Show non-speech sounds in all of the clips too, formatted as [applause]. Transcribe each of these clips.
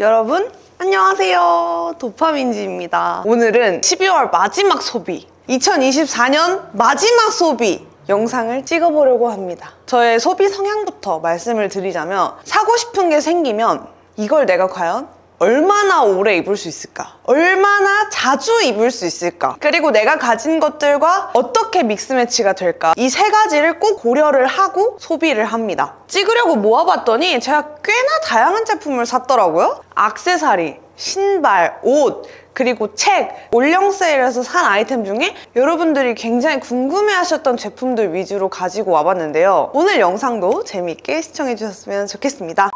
여러분 안녕하세요. 도파민지입니다. 오늘은 12월 마지막 소비 2024년 마지막 소비 영상을 찍어보려고 합니다. 저의 소비 성향부터 말씀을 드리자면 사고 싶은 게 생기면 이걸 내가 과연 얼마나 오래 입을 수 있을까? 얼마나 자주 입을 수 있을까? 그리고 내가 가진 것들과 어떻게 믹스 매치가 될까? 이 세 가지를 꼭 고려를 하고 소비를 합니다. 찍으려고 모아봤더니 제가 꽤나 다양한 제품을 샀더라고요. 악세사리, 신발, 옷, 그리고 책, 올영 세일에서 산 아이템 중에 여러분들이 굉장히 궁금해하셨던 제품들 위주로 가지고 와봤는데요. 오늘 영상도 재미있게 시청해주셨으면 좋겠습니다.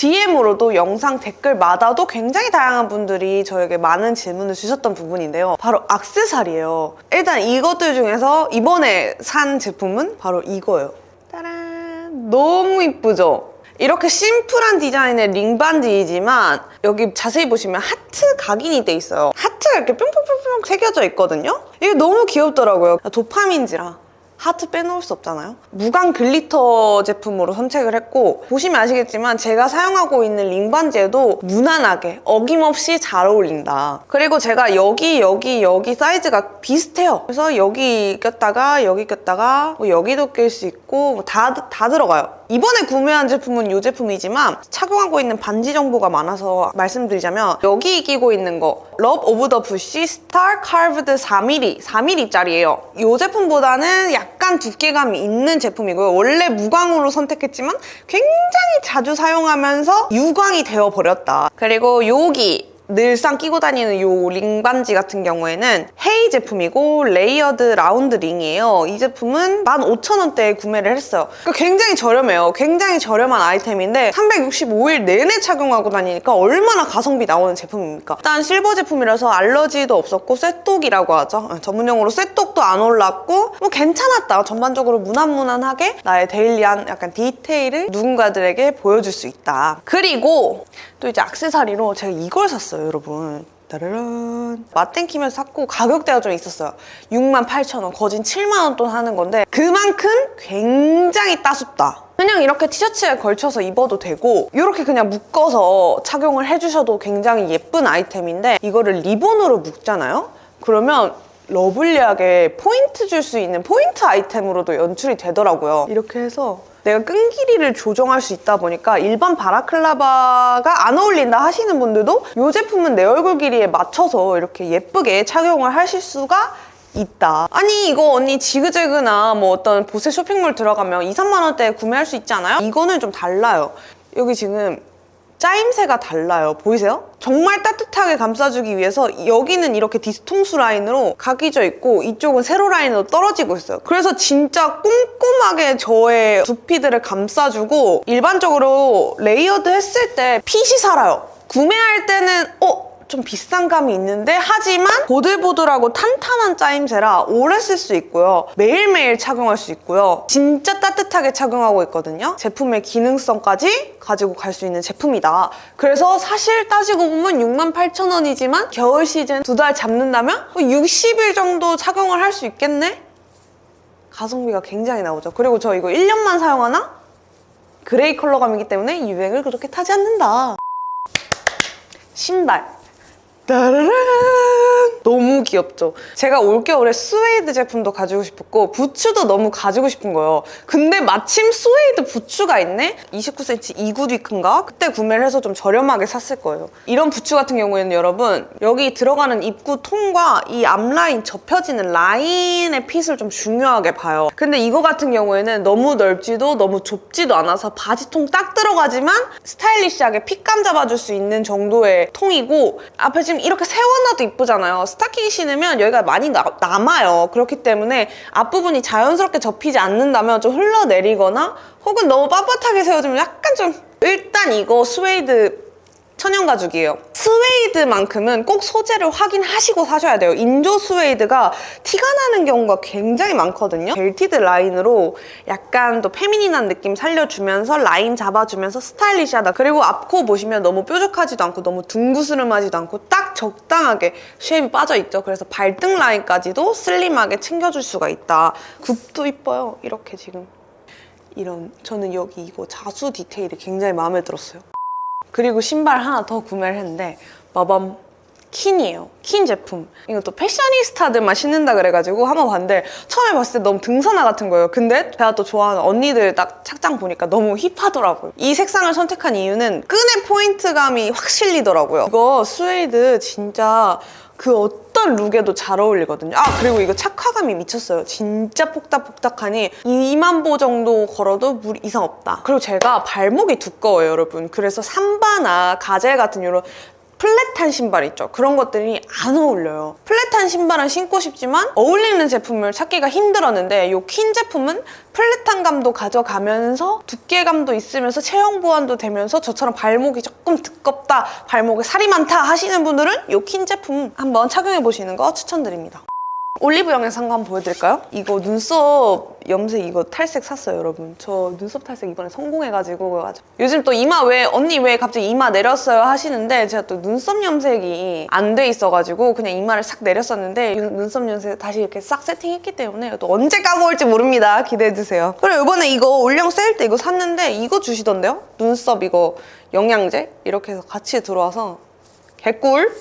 DM으로도 영상 댓글마다도 굉장히 다양한 분들이 저에게 많은 질문을 주셨던 부분인데요. 바로 악세사리예요. 일단 이것들 중에서 이번에 산 제품은 바로 이거예요. 따란! 너무 이쁘죠? 이렇게 심플한 디자인의 링반지이지만 여기 자세히 보시면 하트 각인이 돼 있어요. 하트가 이렇게 뿅뿅뿅뿅 새겨져 있거든요. 이게 너무 귀엽더라고요. 도파민지라 하트 빼놓을 수 없잖아요. 무광 글리터 제품으로 선택을 했고 보시면 아시겠지만 제가 사용하고 있는 링반지에도 무난하게 어김없이 잘 어울린다. 그리고 제가 여기 여기 여기 사이즈가 비슷해요. 그래서 여기 꼈다가 여기 꼈다가 뭐 여기도 낄 수 있고 뭐 다, 다 들어가요. 이번에 구매한 제품은 이 제품이지만 착용하고 있는 반지 정보가 많아서 말씀드리자면 여기 끼고 있는 거 러브 오브 더 부시 스타 카르브드 4mm 4mm짜리예요. 이 제품보다는 약간 두께감이 있는 제품이고요. 원래 무광으로 선택했지만 굉장히 자주 사용하면서 유광이 되어 버렸다. 그리고 여기 늘상 끼고 다니는 요 링반지 같은 경우에는 헤이 제품이고 레이어드 라운드 링이에요. 이 제품은 15,000원대에 구매를 했어요. 그러니까 굉장히 저렴해요. 굉장히 저렴한 아이템인데 365일 내내 착용하고 다니니까 얼마나 가성비 나오는 제품입니까? 일단 실버 제품이라서 알러지도 없었고 쇠독이라고 하죠. 어, 전문용어로 쇠독도 안 올랐고 뭐 괜찮았다. 전반적으로 무난무난하게 나의 데일리한 약간 디테일을 누군가들에게 보여줄 수 있다. 그리고 또 이제 악세사리로 제가 이걸 샀어요, 여러분. 따라란. 맛땡키면서 샀고 가격대가 좀 있었어요. 6만 8천 원, 거진 7만 원 돈 하는 건데 그만큼 굉장히 따숩다. 그냥 이렇게 티셔츠에 걸쳐서 입어도 되고 이렇게 그냥 묶어서 착용을 해주셔도 굉장히 예쁜 아이템인데 이거를 리본으로 묶잖아요? 그러면 러블리하게 포인트 줄 수 있는 포인트 아이템으로도 연출이 되더라고요. 이렇게 해서 내가 끈 길이를 조정할 수 있다 보니까 일반 바라클라바가 안 어울린다 하시는 분들도 이 제품은 내 얼굴 길이에 맞춰서 이렇게 예쁘게 착용을 하실 수가 있다. 아니 이거 언니 지그재그나 뭐 어떤 보세 쇼핑몰 들어가면 2, 3만 원대에 구매할 수 있잖아요? 이거는 좀 달라요. 여기 지금 짜임새가 달라요. 보이세요? 정말 따뜻하게 감싸주기 위해서 여기는 이렇게 디스통수 라인으로 각이져 있고 이쪽은 세로 라인으로 떨어지고 있어요. 그래서 진짜 꼼꼼하게 저의 두피들을 감싸주고 일반적으로 레이어드 했을 때 핏이 살아요. 구매할 때는 어? 좀 비싼 감이 있는데 하지만 보들보들하고 탄탄한 짜임새라 오래 쓸 수 있고요. 매일매일 착용할 수 있고요. 진짜 따뜻하게 착용하고 있거든요. 제품의 기능성까지 가지고 갈 수 있는 제품이다. 그래서 사실 따지고 보면 68,000원이지만 겨울 시즌 두 달 잡는다면 60일 정도 착용을 할 수 있겠네? 가성비가 굉장히 나오죠. 그리고 저 이거 1년만 사용하나? 그레이 컬러감이기 때문에 유행을 그렇게 타지 않는다. 신발. 따라란 너무 귀엽죠? 제가 올겨울에 스웨이드 제품도 가지고 싶었고 부츠도 너무 가지고 싶은 거예요. 근데 마침 스웨이드 부츠가 있네? 29cm 2구 위크인가? 그때 구매를 해서 좀 저렴하게 샀을 거예요. 이런 부츠 같은 경우에는 여러분 여기 들어가는 입구 통과 이 앞라인 접혀지는 라인의 핏을 좀 중요하게 봐요. 근데 이거 같은 경우에는 너무 넓지도 너무 좁지도 않아서 바지통 딱 들어가지만 스타일리시하게 핏감 잡아줄 수 있는 정도의 통이고 앞에 지금 이렇게 세워놔도 이쁘잖아요. 스타킹 신으면 여기가 많이 나- 남아요. 그렇기 때문에 앞부분이 자연스럽게 접히지 않는다면 좀 흘러내리거나 혹은 너무 빳빳하게 세워주면 약간 좀 일단 이거 스웨이드 천연 가죽이에요. 스웨이드만큼은 꼭 소재를 확인하시고 사셔야 돼요. 인조 스웨이드가 티가 나는 경우가 굉장히 많거든요. 벨티드 라인으로 약간 또 페미닌한 느낌 살려주면서 라인 잡아주면서 스타일리시하다. 그리고 앞코 보시면 너무 뾰족하지도 않고 너무 둥그스름하지도 않고 딱 적당하게 쉐입이 빠져있죠. 그래서 발등 라인까지도 슬림하게 챙겨줄 수가 있다. 굽도 이뻐요. 이렇게 지금. 이런 저는 여기 이거 자수 디테일이 굉장히 마음에 들었어요. 그리고 신발 하나 더 구매를 했는데 마밤 킨이에요. 킨 제품. 이것도 패셔니스타들만 신는다 그래가지고 한번 봤는데 처음에 봤을 때 너무 등산화 같은 거예요. 근데 제가 또 좋아하는 언니들 딱 착장 보니까 너무 힙하더라고요. 이 색상을 선택한 이유는 끈의 포인트감이 확 실리더라고요. 이거 스웨이드 진짜 그 어떤 룩에도 잘 어울리거든요. 아 그리고 이거 착화감이 미쳤어요. 진짜 폭닥폭닥하니 2만 보 정도 걸어도 물 이상 없다. 그리고 제가 발목이 두꺼워요, 여러분. 그래서 삼바나 가젤 같은 이런 플랫한 신발 있죠. 그런 것들이 안 어울려요. 플랫한 신발은 신고 싶지만 어울리는 제품을 찾기가 힘들었는데 이 퀸 제품은 플랫한 감도 가져가면서 두께감도 있으면서 체형 보완도 되면서 저처럼 발목이 조금 두껍다, 발목에 살이 많다 하시는 분들은 이 퀸 제품 한번 착용해 보시는 거 추천드립니다. 올리브 영상 한번 보여드릴까요? 이거 눈썹 염색 이거 탈색 샀어요 여러분. 저 눈썹 탈색 이번에 성공해가지고 아주 요즘 또 이마 왜 언니 왜 갑자기 이마 내렸어요 하시는데 제가 또 눈썹 염색이 안 돼 있어가지고 그냥 이마를 싹 내렸었는데 이 눈썹 염색 다시 이렇게 싹 세팅했기 때문에 또 언제 까고 올지 모릅니다. 기대해주세요. 그리고 이번에 이거 올영 세일 때 이거 샀는데 이거 주시던데요? 눈썹 이거 영양제? 이렇게 해서 같이 들어와서 개꿀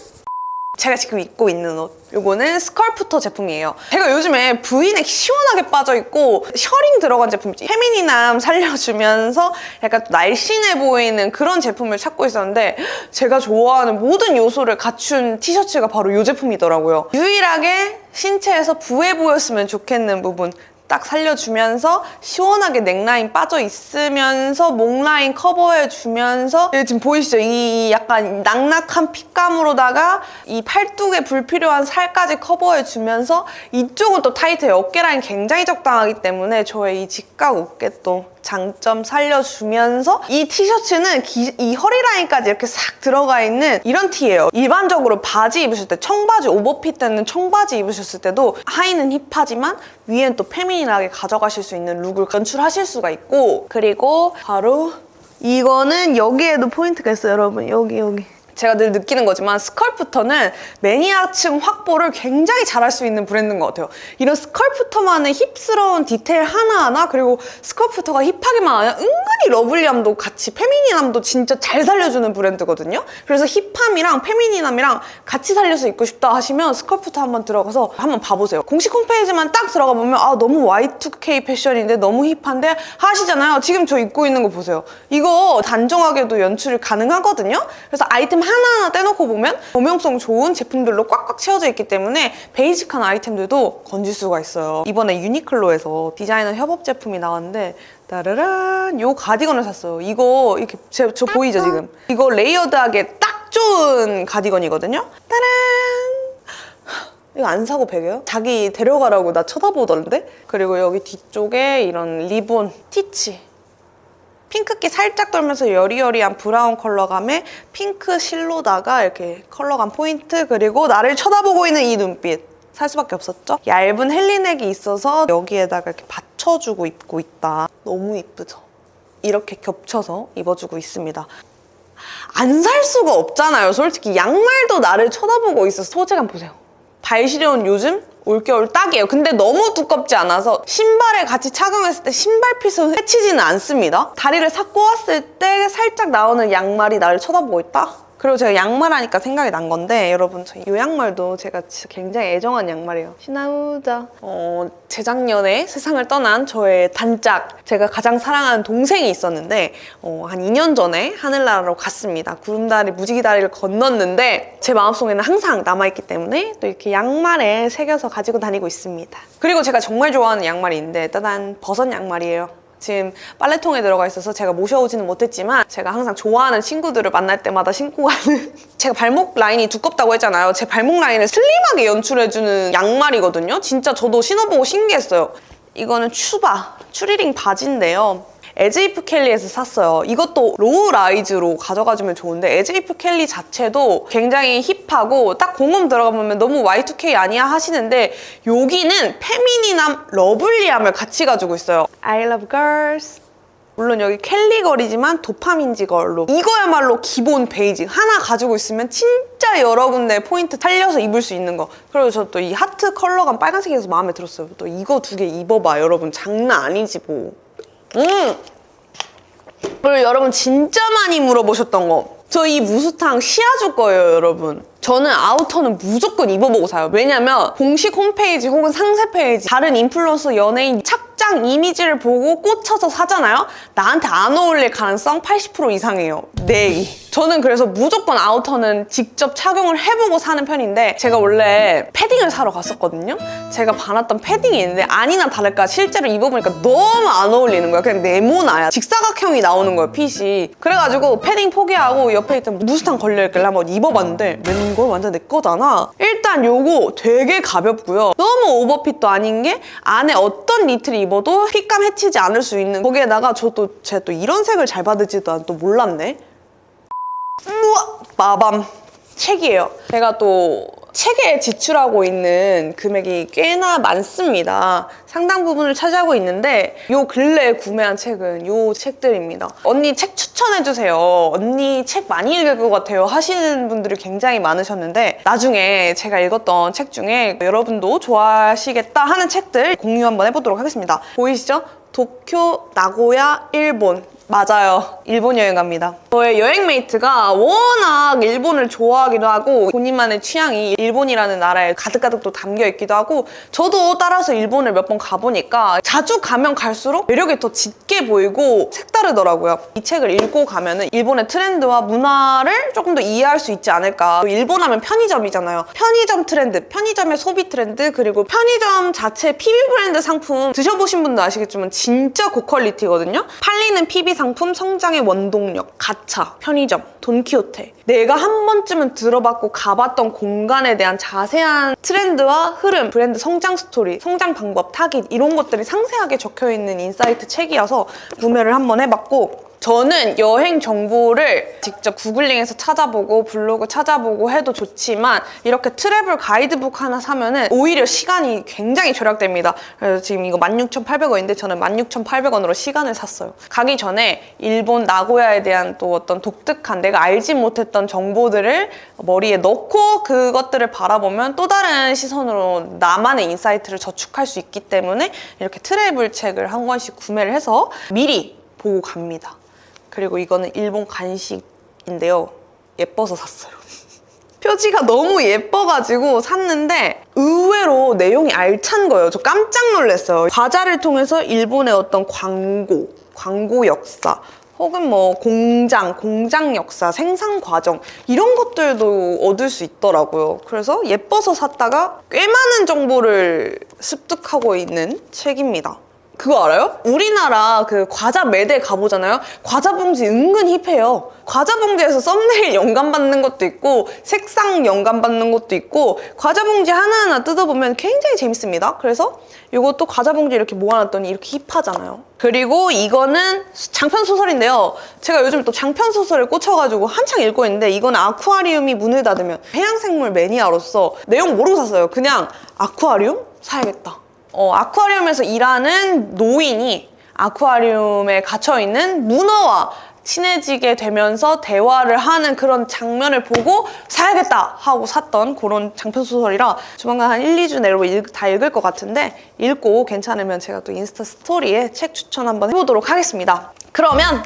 제가 지금 입고 있는 옷. 요거는 스컬프터 제품이에요. 제가 요즘에 V넥 시원하게 빠져있고 셔링 들어간 제품 페미니남 살려주면서 약간 날씬해 보이는 그런 제품을 찾고 있었는데 제가 좋아하는 모든 요소를 갖춘 티셔츠가 바로 이 제품이더라고요. 유일하게 신체에서 부해 보였으면 좋겠는 부분 딱 살려주면서 시원하게 넥라인 빠져 있으면서 목 라인 커버해 주면서 지금 보이시죠? 이 약간 낙낙한 핏감으로다가 이 팔뚝에 불필요한 살까지 커버해 주면서 이쪽은 또 타이트해요. 어깨 라인 굉장히 적당하기 때문에 저의 이 직각 어깨 또 장점 살려주면서 이 티셔츠는 기- 이 허리 라인까지 이렇게 싹 들어가 있는 이런 티예요. 일반적으로 바지 입으실 때 청바지 오버핏 때는 청바지 입으셨을 때도 하의는 힙하지만 위엔 또 페미닌하게 가져가실 수 있는 룩을 연출하실 수가 있고 그리고 바로 이거는 여기에도 포인트가 있어요 여러분 여기 여기 제가 늘 느끼는 거지만 스컬프터는 매니아층 확보를 굉장히 잘할 수 있는 브랜드인 것 같아요. 이런 스컬프터만의 힙스러운 디테일 하나하나 그리고 스컬프터가 힙하기만 아니라 은근히 러블리함도 같이 페미닌함도 진짜 잘 살려주는 브랜드거든요. 그래서 힙함이랑 페미닌함이랑 같이 살릴 수 있고 싶다 하시면 스컬프터 한번 들어가서 한번 봐보세요. 공식 홈페이지만 딱 들어가 보면 아 너무 Y2K 패션인데 너무 힙한데 하시잖아요. 지금 저 입고 있는 거 보세요. 이거 단정하게도 연출이 가능하거든요. 그래서 아이템 하나하나 떼놓고 보면 범용성 좋은 제품들로 꽉꽉 채워져 있기 때문에 베이직한 아이템들도 건질 수가 있어요. 이번에 유니클로에서 디자이너 협업 제품이 나왔는데 따라란 요 가디건을 샀어요. 이거 이렇게 제, 저 보이죠 지금? 이거 레이어드하게 딱 좋은 가디건이거든요. 따란 이거 안 사고 베겨요? 자기 데려가라고 나 쳐다보던데? 그리고 여기 뒤쪽에 이런 리본, 티치 핑크기 살짝 돌면서 여리여리한 브라운 컬러감에 핑크 실로다가 이렇게 컬러감 포인트 그리고 나를 쳐다보고 있는 이 눈빛. 살 수밖에 없었죠? 얇은 헬리넥이 있어서 여기에다가 이렇게 받쳐주고 입고 있다. 너무 이쁘죠? 이렇게 겹쳐서 입어주고 있습니다. 안 살 수가 없잖아요 솔직히. 양말도 나를 쳐다보고 있어서. 소재감 보세요 발 시려운 요즘 올겨울 딱이에요. 근데 너무 두껍지 않아서 신발에 같이 착용했을 때 신발 핏은 해치지는 않습니다. 다리를 싹 꼬았을 때 살짝 나오는 양말이 나를 쳐다보고 있다? 그리고 제가 양말 하니까 생각이 난 건데 여러분 저이 양말도 제가 진짜 굉장히 애정한 양말이에요. 시나우자. 어, 재작년에 세상을 떠난 저의 단짝 제가 가장 사랑하는 동생이 있었는데 어, 한 2년 전에 하늘나라로 갔습니다. 구름다리 무지개다리를 건넜는데 제 마음속에는 항상 남아있기 때문에 또 이렇게 양말에 새겨서 가지고 다니고 있습니다. 그리고 제가 정말 좋아하는 양말이 있는데 따단 버섯 양말이에요. 지금 빨래통에 들어가 있어서 제가 모셔오지는 못했지만 제가 항상 좋아하는 친구들을 만날 때마다 신고 가는 [laughs] 제가 발목 라인이 두껍다고 했잖아요. 제 발목 라인을 슬림하게 연출해주는 양말이거든요. 진짜 저도 신어보고 신기했어요. 이거는 추바, 추리링 바지인데요. 에즈이프 켈리에서 샀어요. 이것도 로우 라이즈로 가져가주면 좋은데 에즈이프 켈리 자체도 굉장히 힙하고 딱 공홈 들어가 보면 너무 Y2K 아니야 하시는데 여기는 페미닌함, 러블리함을 같이 가지고 있어요. I love girls. 물론 여기 켈리 걸이지만 도파민지 걸로 이거야말로 기본 베이직 하나 가지고 있으면 진짜 여러 군데 포인트 살려서 입을 수 있는 거 그리고 저 또 이 하트 컬러감 빨간색이어서 마음에 들었어요 또 이거 두 개 입어봐 여러분 장난 아니지 뭐 음! 그리고 여러분 진짜 많이 물어보셨던 거 저 이 무스탕 시아주 거예요, 여러분. 저는 아우터는 무조건 입어보고 사요. 왜냐면 공식 홈페이지 혹은 상세 페이지 다른 인플루언서 연예인 착 장 이미지를 보고 꽂혀서 사잖아요. 나한테 안 어울릴 가능성 80% 이상이에요. 네. 저는 그래서 무조건 아우터는 직접 착용을 해보고 사는 편인데 제가 원래 패딩을 사러 갔었거든요. 제가 반았던 패딩이 있는데 아니나 다를까 실제로 입어보니까 너무 안 어울리는 거야. 그냥 네모나야. 직사각형이 나오는 거예요, 핏이. 그래가지고 패딩 포기하고 옆에 있던 무스탕 걸려있길래 한번 입어봤는데 웬걸 완전 내 거잖아. 일단 요거 되게 가볍고요. 너무 오버핏도 아닌 게 안에 어떤 니트를 입어도 핏감 해치지 않을 수 있는 거기에다가 저도 제가 또 이런 색을 잘 받을지도 난 또 몰랐네. 우와! 마밤. 책이에요. 제가 또 책에 지출하고 있는 금액이 꽤나 많습니다. 상당 부분을 차지하고 있는데 요 근래에 구매한 책은 요 책들입니다. 언니 책 추천해주세요. 언니 책 많이 읽을 것 같아요. 하시는 분들이 굉장히 많으셨는데 나중에 제가 읽었던 책 중에 여러분도 좋아하시겠다 하는 책들 공유 한번 해보도록 하겠습니다. 보이시죠? 도쿄, 나고야, 일본. 맞아요. 일본 여행 갑니다. 저의 여행 메이트가 워낙 일본을 좋아하기도 하고 본인만의 취향이 일본이라는 나라에 가득가득 또 담겨 있기도 하고 저도 따라서 일본을 몇 번 가보니까 자주 가면 갈수록 매력이 더 짙게 보이고 색다르더라고요. 이 책을 읽고 가면은 일본의 트렌드와 문화를 조금 더 이해할 수 있지 않을까. 일본 하면 편의점이잖아요. 편의점 트렌드, 편의점의 소비 트렌드, 그리고 편의점 자체 PB 브랜드 상품 드셔보신 분도 아시겠지만 진짜 고퀄리티거든요. 팔리는 PB 상품 성장의 원동력, 가차, 편의점, 돈키호테. 내가 한 번쯤은 들어봤고 가봤던 공간에 대한 자세한 트렌드와 흐름, 브랜드 성장 스토리, 성장 방법, 타깃 이런 것들이 상세하게 적혀 있는 인사이트 책이어서 구매를 한번 해봤고 저는 여행 정보를 직접 구글링해서 찾아보고 블로그 찾아보고 해도 좋지만 이렇게 트래블 가이드북 하나 사면은 오히려 시간이 굉장히 절약됩니다. 그래서 지금 이거 16,800원인데 저는 16,800원으로 시간을 샀어요. 가기 전에 일본 나고야에 대한 또 어떤 독특한 내가 알지 못했던 정보들을 머리에 넣고 그것들을 바라보면 또 다른 시선으로 나만의 인사이트를 저축할 수 있기 때문에 이렇게 트래블 책을 한 권씩 구매를 해서 미리 보고 갑니다. 그리고 이거는 일본 간식인데요. 예뻐서 샀어요. [laughs] 표지가 너무 예뻐가지고 샀는데 의외로 내용이 알찬 거예요. 저 깜짝 놀랐어요. 과자를 통해서 일본의 어떤 광고, 광고 역사, 혹은 뭐 공장, 공장 역사, 생산 과정 이런 것들도 얻을 수 있더라고요. 그래서 예뻐서 샀다가 꽤 많은 정보를 습득하고 있는 책입니다. 그거 알아요? 우리나라 그 과자 매대 가보잖아요. 과자 봉지 은근 힙해요. 과자 봉지에서 썸네일 영감 받는 것도 있고 색상 영감 받는 것도 있고 과자 봉지 하나하나 뜯어보면 굉장히 재밌습니다. 그래서 이것도 과자 봉지 이렇게 모아놨더니 이렇게 힙하잖아요. 그리고 이거는 장편 소설인데요. 제가 요즘 또 장편 소설을 꽂혀가지고 한창 읽고 있는데 이건 아쿠아리움이 문을 닫으면 해양생물 매니아로서 내용 모르고 샀어요. 그냥 아쿠아리움 사야겠다. 어, 아쿠아리움에서 일하는 노인이 아쿠아리움에 gat혀있는 문어와 친해지게 되면서 대화를 하는 그런 장면을 보고 사야겠다 하고 샀던 그런 장편 소설이라 조만간 한 1, 2주 내로 읽- 다 읽을 것 같은데 읽고 괜찮으면 제가 또 인스타 스토리에 책 추천 한번 해보도록 하겠습니다. 그러면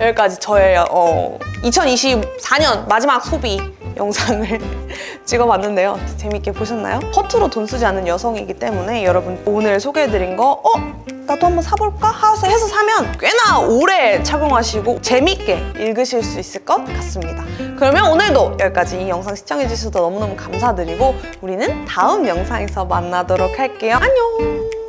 여기까지 저의 어, 2024년 마지막 소비 영상을 [laughs] 찍어봤는데요. 재밌게 보셨나요? 허투루 돈 쓰지 않는 여성이기 때문에 여러분 오늘 소개해드린 거 어? 나도 한번 사볼까? 하서 해서 사면 꽤나 오래 착용하시고 재밌게 읽으실 수 있을 것 같습니다. 그러면 오늘도 여기까지 이 영상 시청해주셔서 너무너무 감사드리고 우리는 다음 영상에서 만나도록 할게요. 안녕!